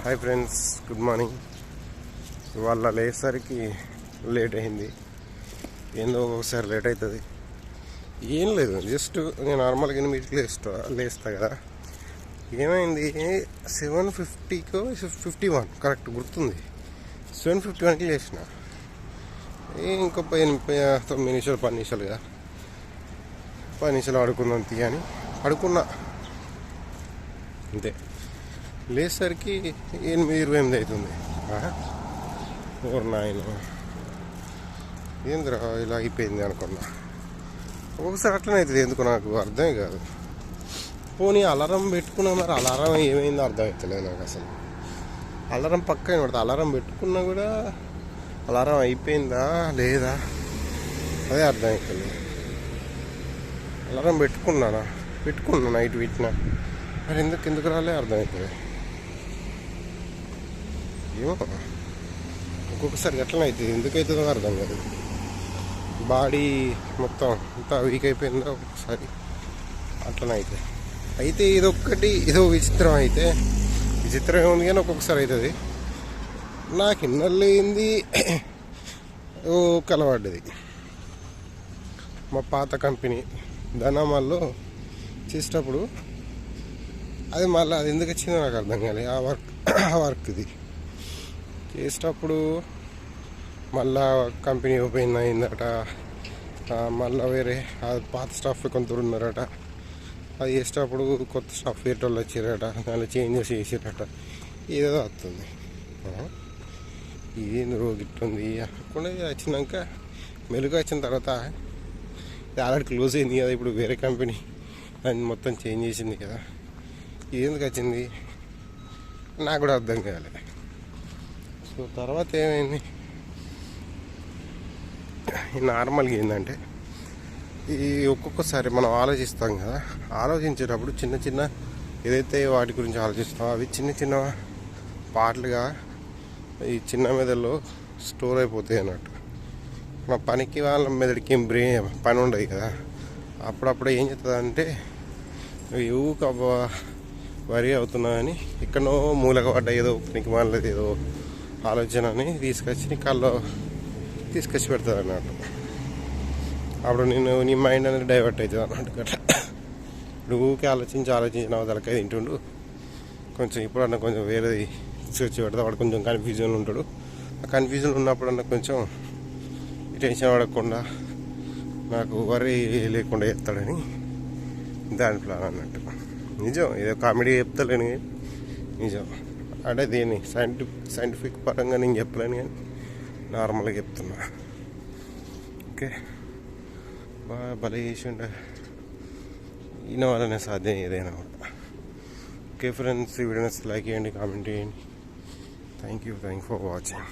Hi friends good morning. ఇవాళ లేసరికి late అయింది. ఏందో ఒకసారి లేట్ అవుతుంది ఏం లేదు జస్ట్ నేను నార్మల్గా ఎనిమిదికి లేస్తా లేస్తా కదా. ఏమైంది? సెవెన్ ఫిఫ్టీకో ఫిఫ్టీ వన్ కరెక్ట్ గుర్తుంది. సెవెన్ ఫిఫ్టీ వన్కి లేచిన ఇంకో ఎనిమిది తొమ్మిది నిమిషాలు పది కదా. పది నిమిషాలు ఆడుకుందాం తీయని. పడుకున్నా అంతే. లేసరికి ఎనిమిది ఇరవై ఎనిమిది అవుతుంది. ఓర్ నాయన ఏందిరా ఇలా అయిపోయింది అనుకున్నా. ఒకసారి అట్లనే అవుతుంది ఎందుకు నాకు అర్థమే కాదు. పోనీ అలారం పెట్టుకున్నా మరి అలారం ఏమైందో అర్థం అవుతలేదు నాకు అసలు. అలారం పక్కన పడుతుంది అలారం పెట్టుకున్నా కూడా అలారం అయిపోయిందా లేదా? అదే అర్థం అలారం పెట్టుకున్నానా? పెట్టుకున్నా నైట్ పెట్టినా. మరి ఎందుకు ఎందుకు రాలే అర్థమవుతుంది ఏమో ఒక్కొక్కసారి ఎట్లా అవుతుంది ఎందుకు అవుతుందో అర్థం కాదు. బాడీ మొత్తం అంతా వీక్ అయిపోయిందో ఒక్కొక్కసారి? అట్లనే అవుతుంది అయితే ఇదొక్కటి ఇదో విచిత్రం అయితే. విచిత్రం ఏముంది కానీ ఒక్కొక్కసారి అవుతుంది నాకు ఇన్నర్లేంది ఓ కలవడ్డది మా పాత కంపెనీ ధనామాల్లో చేసేటప్పుడు అది మళ్ళీ అది ఎందుకు వచ్చిందో నాకు అర్థం కాలేదు ఆ వర్క్ ఆ వర్క్ ఇది చేసేటప్పుడు మళ్ళా కంపెనీ ఓపెన్ అయిందట. మళ్ళీ మళ్ళా వేరే పాత స్టాఫ్ కొంత ఉన్నారట. అది చేసేటప్పుడు కొత్త స్టాఫ్ వేరే వాళ్ళు వచ్చారట. దానిలో చేంజెస్ చేసారట ఏదో వస్తుంది. ఆ, ఇదేంది రోగి ఇట్లుంది? అనుకుంటే వచ్చినాక మెలుగు వచ్చిన తర్వాత ఇది ఆల్రెడీ క్లోజ్ అయింది కదా. ఇప్పుడు వేరే కంపెనీ దాన్ని మొత్తం చేంజ్ చేసింది కదా. ఇది ఎందుకు వచ్చింది? నాకు కూడా అర్థం కాలేదు సో తర్వాత ఏమైంది? ఈ నార్మల్గా ఏంటంటే ఈ ఒక్కొక్కసారి మనం ఆలోచిస్తాం కదా ఆలోచించేటప్పుడు చిన్న చిన్న ఏదైతే వాటి గురించి ఆలోచిస్తామో అవి చిన్న చిన్న పాటలుగా ఈ చిన్న మెదడులో స్టోర్ అయిపోతాయి అన్నట్టు. మా పనికి వాళ్ళ మెదడికి ఏం పని ఉండదు కదా. అప్పుడప్పుడు ఏం చేస్తుందంటే ఊక వరి అవుతున్నా అని ఎక్కడో మూలక పడ్డ ఏదో పనికి మానలేదు ఏదో ఆలోచనని తీసుకొచ్చి నీ కళ్ళు తీసుకొచ్చి పెడతారు అన్నట్టు. అప్పుడు నేను నీ మైండ్ అనేది డైవర్ట్ అవుతుంది అన్నట్టు గట్లా. నువ్వు ఊకే ఆలోచించి ఆలోచించిన తలకాయ తింటుండు. కొంచెం ఇప్పుడన్నా కొంచెం వేరేది తీసుకొచ్చి పెడతా వాడు కొంచెం కన్ఫ్యూజన్ ఉంటాడు. ఆ కన్ఫ్యూజన్ ఉన్నప్పుడన్నా కొంచెం టెన్షన్ పడకుండా నాకు వరి లేకుండా చెప్తాడని దాని ప్లాన్ అన్నట్టు. నిజం ఏదో కామెడీ చెప్తలేను. నిజం. అంటే దీన్ని సైంటిఫిక్ సైంటిఫిక్ పరంగా నేను చెప్పలేను కానీ నార్మల్గా చెప్తున్నా. ఓకే? బాగా బలి చేసి ఉండే ఈయన వల్లనే సాధ్యం ఏదైనా కూడా. ఓకే ఫ్రెండ్స్ ఈ వీడియోస్ లైక్ చేయండి కామెంట్ చేయండి. Thank you thank for watching